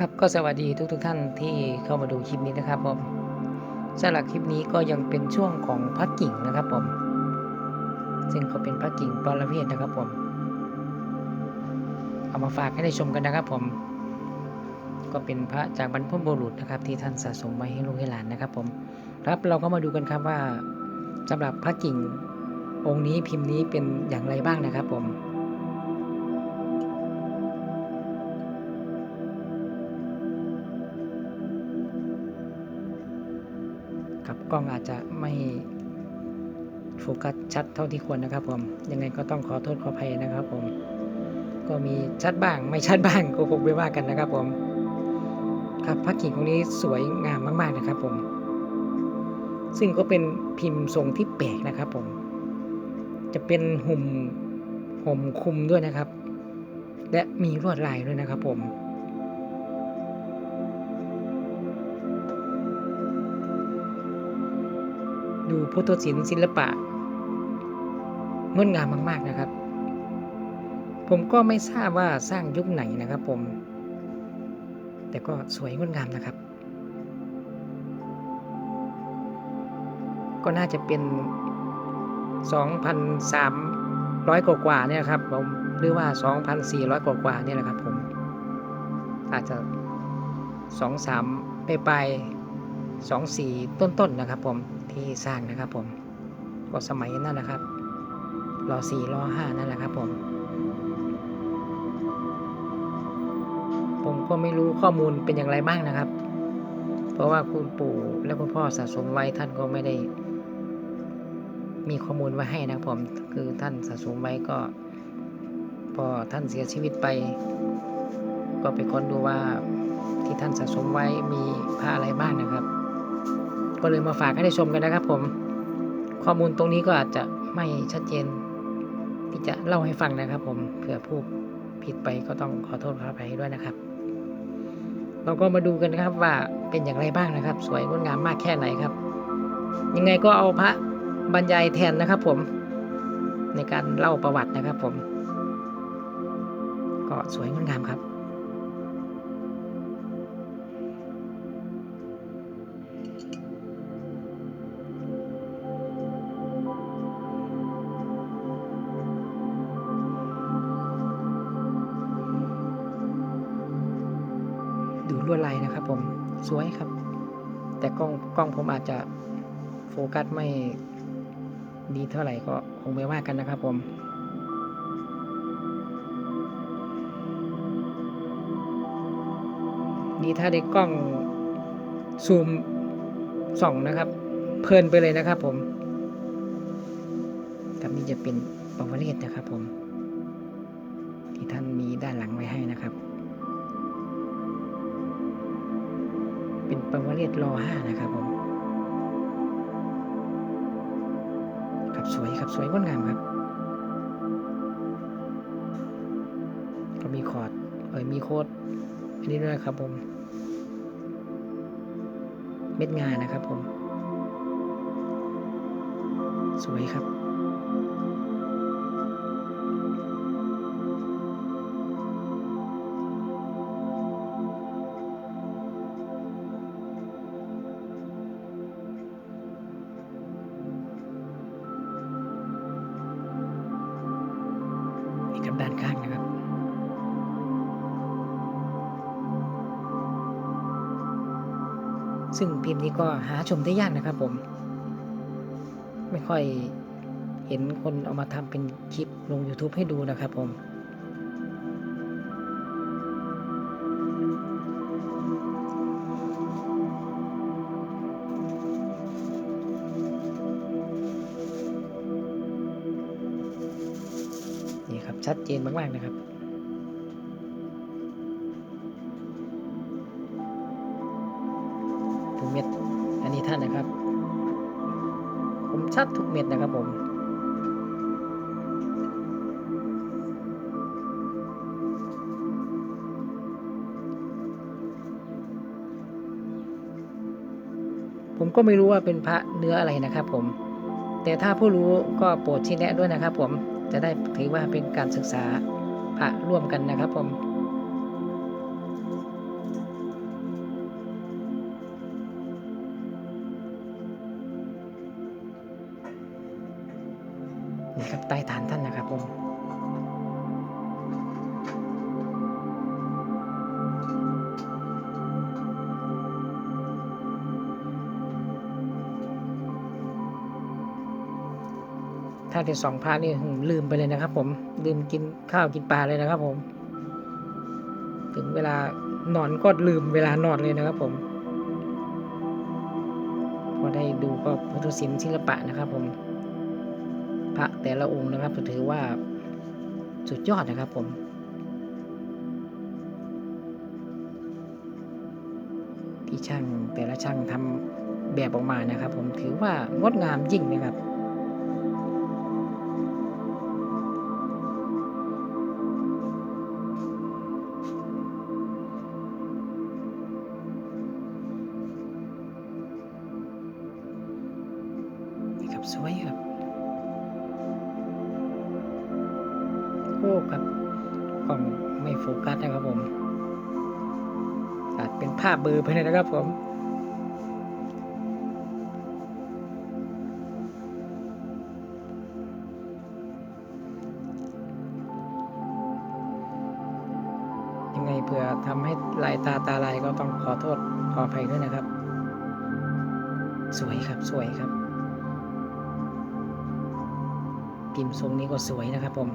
ครับก็สวัสดีทุกๆท่านที่เข้ามาดูคลิปนี้นะครับผมสำหรับคลิปนี้ก็ยังเป็นช่วงของพระกิ่งนะครับผม ซึ่งก็เป็นพระกิ่งปรเวทนะครับผม เอามาฝากให้ได้ชมกันนะครับผม ก็เป็นพระจากบรรพบุรุษนะครับ ที่ท่านสะสมไว้ให้ลูกให้หลานนะครับผม ครับเราก็มาดูกันครับว่าสำหรับพระกิ่งองค์นี้พิมพ์นี้เป็นอย่างไรบ้างนะครับผม ครับกล้องอาจจะไม่โฟกัสชัดเท่าที่ควรนะครับผมยังไงก็ต้องขอโทษขออภัยนะครับผม ก็มีชัดบ้างไม่ชัดบ้างก็คงไม่ว่ากันนะครับผม ครับพระกิ่งองนี้สวยงามมาก ๆนะครับผม ซึ่งก็เป็นพิมพ์ทรงที่แปลกนะครับผม จะเป็นหุ่มห่มคลุมด้วยนะครับ และมีลวดลายด้วยนะครับผม ดูพุทธศิลป์ศิลปะงดงามมากๆนะครับ ผมก็ไม่ทราบว่าสร้างยุคไหนนะครับผม แต่ก็สวยงดงามนะครับ ก็น่าจะเป็น 2,300 กว่ากว่าเนี่ยครับผมหรือว่า 2,400 กว่ากว่าเนี่ยแหละครับผม อาจจะ 2-3ไปไปสองสี่ต้นๆนะครับผม ที่สร้างนะครับผมก็สมัยนั่นนะครับรอสี่รอห้านั่นแหละครับผม ผมก็ไม่รู้ข้อมูลเป็นอย่างไรบ้างนะครับ เพราะว่าคุณปู่และคุณพ่อสะสมไว้ท่านก็ไม่ได้ มีข้อมูลไว้ให้นะผม คือท่านสะสมไว้ก็ พอท่านเสียชีวิตไป ก็ไปค้นดูว่าที่ท่านสะสมไว้มีผ้าอะไรบ้างนะครับ ก็เลยมาฝากให้ได้ชมกันนะครับ ผม ข้อมูลตรงนี้ก็อาจจะไม่ชัดเจน ที่จะเล่าให้ฟังนะครับ ผมเผื่อผู้ผิดไปก็ต้องขอโทษขออภัยด้วยนะครับ เราก็มาดูกันนะครับว่าเป็นอย่างไรบ้างนะครับ สวยงดงามมากแค่ไหนครับ ยังไงก็เอาพระบรรยายแทนนะครับ ผมในการเล่าประวัตินะครับ ผม ก็สวยงดงามครับ ครับผมสวยครับ แต่กล้องกล้องผมอาจจะโฟกัสไม่ดีเท่าไหร่ก็คงไม่ว่ากันนะครับผมดีถ้าได้กล้องซูมส่องนะครับ เพลินไปเลยนะครับผมครับนี่จะเป็นปวเรศนะครับผม ที่ท่านมีด้านหลังไว้ให้นะครับ เป็นปวเรศรอห้านะครับผมครับสวยครับสวยงดงามครับ ก็มีคอร์ดเอ้ยมีโค้ดอันนี้ด้วยครับผม เม็ดงานนะครับผม สวยครับ ซึ่งพิมพ์นี้ก็หาชมได้ยากนะครับผม ไม่ค่อยเห็นคนเอามาทำเป็นคลิปลง YouTube ให้ดูนะครับผมนี่ครับชัดเจนมากๆนะครับ ชัดทุกเม็ดนะครับผมผมก็ไม่รู้ว่าเป็นพระเนื้ออะไรนะครับผม แต่ถ้าผู้รู้ก็โปรดชี้แนะด้วยนะครับผม จะได้ถือว่าเป็นการศึกษาพระร่วมกันนะครับผม ใต้ฐานท่านนะครับผมถ้าได้สองพระนี่หืมลืมไปเลยนะครับ ผมลืมกินข้าวกินปลาเลยนะครับ ผม ถึงเวลานอนก็ลืมเวลานอนเลยนะครับ ผม พอได้ดูก็พุทธศิลป์ศิลปะนะครับ ผม พระแต่ละองค์นะครับถือว่าสุดยอดนะครับผมที่ช่างแต่ละช่างทำแบบออกมานะครับ ผมถือว่างดงามยิ่งนะครับนี่ครับสวยครับ โอ้ครับกล้องไม่โฟกัสนะครับผมอาจเป็นภาพเบลอร์ไปเลยนะครับผมยังไงเผื่อทำให้ลายตาตาลายก็ต้องขอโทษขออภัยด้วยนะครับ สวยครับสวยครับ พิมพ์ทรงนี้ก็สวยนะครับผม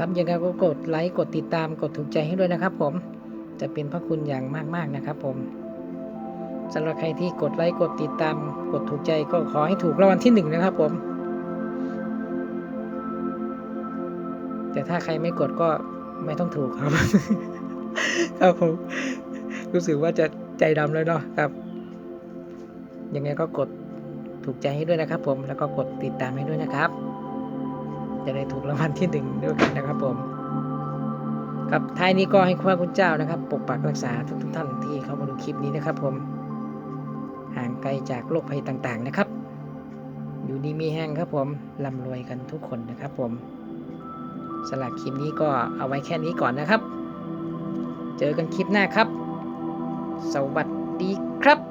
ครับยังไงก็กดไลค์กดติดตามกดถูกใจให้ด้วยนะครับ ผมจะเป็นพระคุณอย่างมากๆนะครับ ผมสำหรับใครที่กดไลค์กดติดตาม กดถูกใจก็ขอให้ถูกรางวัลที่หนึ่งนะครับ ผม แต่ถ้าใครไม่กดก็ไม่ต้องถูกครับ ครับผมรู้สึกว่าจะใจดำเลยเนาะครับยังไงก็กดถูกใจให้ด้วยนะครับ ผมแล้วก็กดติดตามให้ด้วยนะครับ จะได้ถูกรางวัลที่หนึ่งด้วยกันนะครับผมกับท้ายนี้ก็ให้พระคุณเจ้านะครับ ปกปักรักษาทุกทท่านที่เข้ามาดูคลิปนี้นะครับ ผมห่างไกลจากโรคภัยต่างๆนะครับ อยู่ดีมีแห้งครับผมร่ำรวยกันทุกคนนะครับ ผมสำหรับคลิปนี้ก็เอาไว้แค่นี้ก่อนนะครับ เจอกันคลิปหน้าครับ สวัสดีครับ